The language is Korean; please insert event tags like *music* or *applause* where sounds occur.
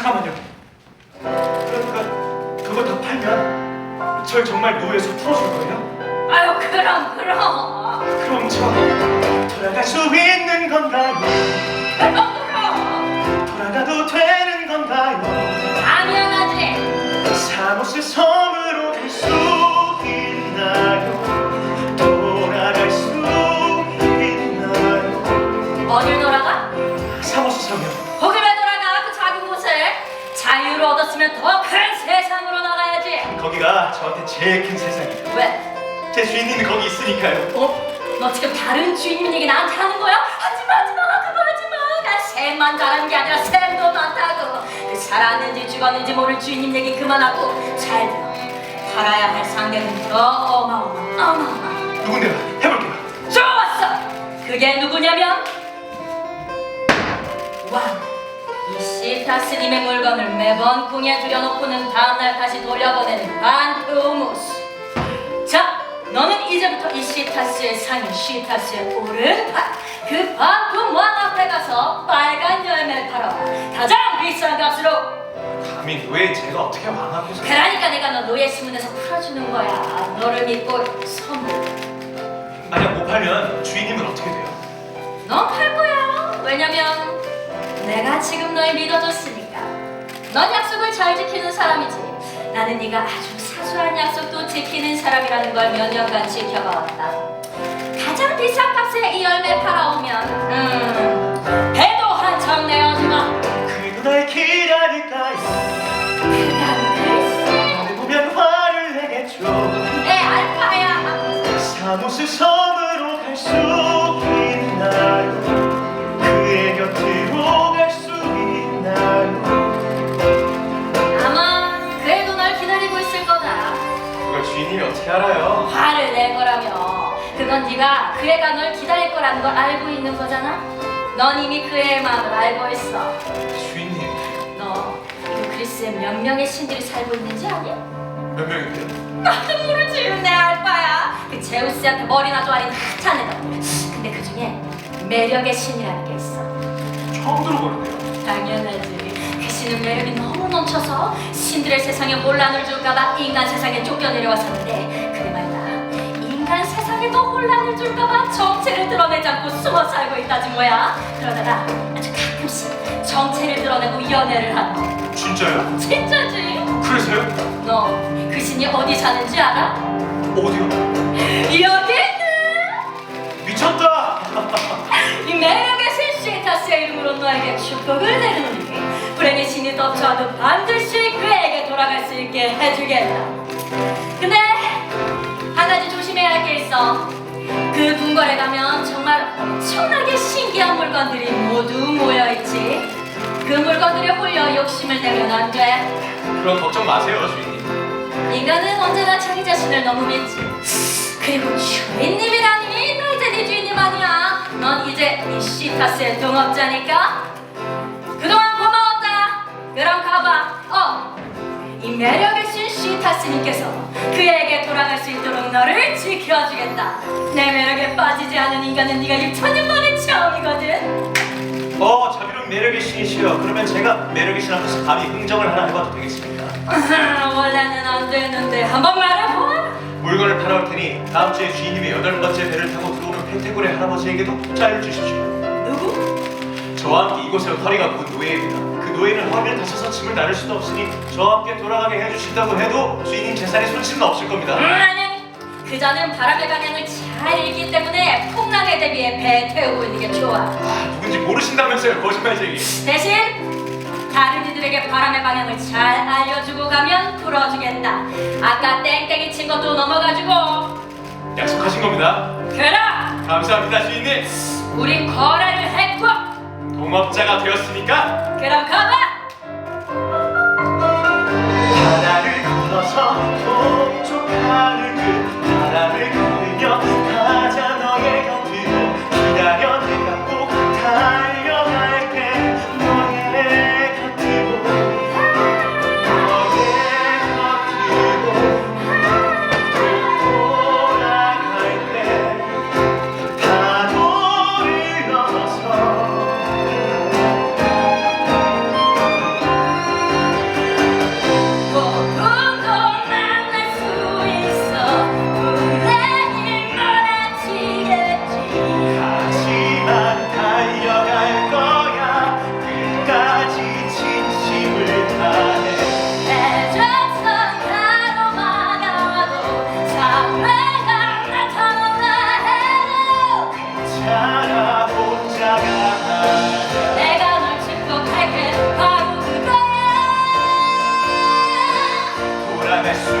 잠깐만요. 그러니까 그거 다 팔면 절 정말 노예에서 풀어줄 거예요? 아유 그럼 그럼 그럼 저 돌아갈 수 있는 건가요? 그럼 그럼 돌아가도 되는 건가요? 당연하지 사무실 섬 더 큰 세상으로 나가야지 거기가 저한테 제일 큰 세상이에요. 왜? 제 주인님이 거기 있으니까요. 어? 너 지금 다른 주인님 얘기 나한테 하는 거야? 하지마 하지마 그거 하지마 난 샘만 잘하는 게 아니라 샘도 많다고 그 살았는지 죽었는지 모를 주인님 얘기 그만하고 잘 들어 팔아야 할 상대는 더 어마어마 어마어마 누군데요? 해볼게요. 좋았어 그게 누구냐면 왕이 시타스님의 물건을 매번 궁에 들여놓고는 다음날 다시 돌려보내는 반투무스. 자, 너는 이제부터 이 시타스의 상인 시타스의 오른팔. 그왕 앞에 가서 빨간 열매를 팔아와 가장 비싼 값으로. 감히 노예 제가 어떻게 왕 앞에서 그러니까 내가 너 노예 신문에서 풀어주는 거야. 너를 믿고 선물. 만약 못 팔면 주인님은 어떻게 돼요? 넌 팔 거야. 왜냐면 내가 지금 널 믿어줬으니까. 넌 약속을 잘 지키는 사람이지. 나는 네가 아주 사소한 약속도 지키는 사람이라는 걸 몇 년간 지켜봐왔다. 가장 비싼 값에 이 열매 팔아오면 음 배도 한참 내어주마. 그리고 날 기다릴까요? 그냥 글쎄 너를 보면 화를 내겠죠. 내 알파야 사무실 섬으로 갈수 그 애가 널 기다릴 거라는 걸 알고 있는 거잖아? 넌 이미 그 애의 마음을 알고 있어. 주인님. 너 이거 그리스에 몇 명의 신들이 살고 있는지 아냐? 몇 명인데요? 나도 모르지 내 알바야. 그 제우스한테 머리나 조아린 하찮은 애들 근데 그 중에 매력의 신이라는 게 있어. 처음 들어보는데요? 당연하지. 그 신은 매력이 너무 넘쳐서 신들의 세상에 혼란을 줄까봐 인간 세상에 쫓겨 내려왔었는데 인간 세상에 더 혼란을 줄까봐 정체를 드러내지 않고 숨어 살고 있다지 뭐야 그러다가 아주 가끔씩 정체를 드러내고 연애를 거 진짜요? 진짜지 그래서요? 너 그 신이 어디 사는지 알아? 어디요? 여기 있는 미쳤다! 이 매력의 신 시타스의 이름으로 너에게 축복을 내리노니 불행의 신이 덮쳐도 반드시 그에게 돌아갈 수 있게 해주겠다 있어 그 궁궐에 가면 정말 엄청나게 신기한 물건들이 모두 모여있지 그 물건들에 홀려 욕심을 내면 안 돼 그럼 걱정 마세요 주인님 인간은 언제나 자기 자신을 너무 믿지. 그리고 주인님이라니 너 이제 네 주인님 아니야. 넌 이제 이 시타스의 동업자니까. 그동안 고마웠다. 그럼 가봐. 어. 이 매력의 신 시타스님께서 그에게 돌아갈 수 있도록 너를 지켜주겠다. 내 매력에 빠지지 않은 인간은 네가 6천년 만에 처음이거든. 어 자비로운 매력의 신이시여 그러면 제가 매력의 신 앞에서 감히 흥정을 하나 해봐도 되겠습니까? *laughs* 원래는 안 되는데 한번 말해봐. 물건을 팔아올 테니 다음 주에 주인님이 여덟 번째 배를 타고 들어오는 펜테골의 할아버지에게도 자유를 주십시오 누구? 저와 함께 이곳에 허리가 곧 노예입니다 그 노예는 허리를 다쳐서 짐을 나를 수도 없으니 저와 함께 돌아가게 해주신다고 해도 주인님 재산에 손실은 없을 겁니다. 음, 아니 그자는 바람의 방향을 잘 읽기 때문에 풍랑에 대비해 배에 태우고 있는 게 좋아. 아 누군지 모르신다면서요 거짓말쟁이 대신 다른 이들에게 바람의 방향을 잘 알려주고 가면 풀어주겠다. 아까 땡땡이 친 것도 넘어가지고. 약속하신 겁니다. 그럼! 감사합니다 주인님. 우린 거래를 했고 동업자가 되었으니까? 그럼 가봐 Yes.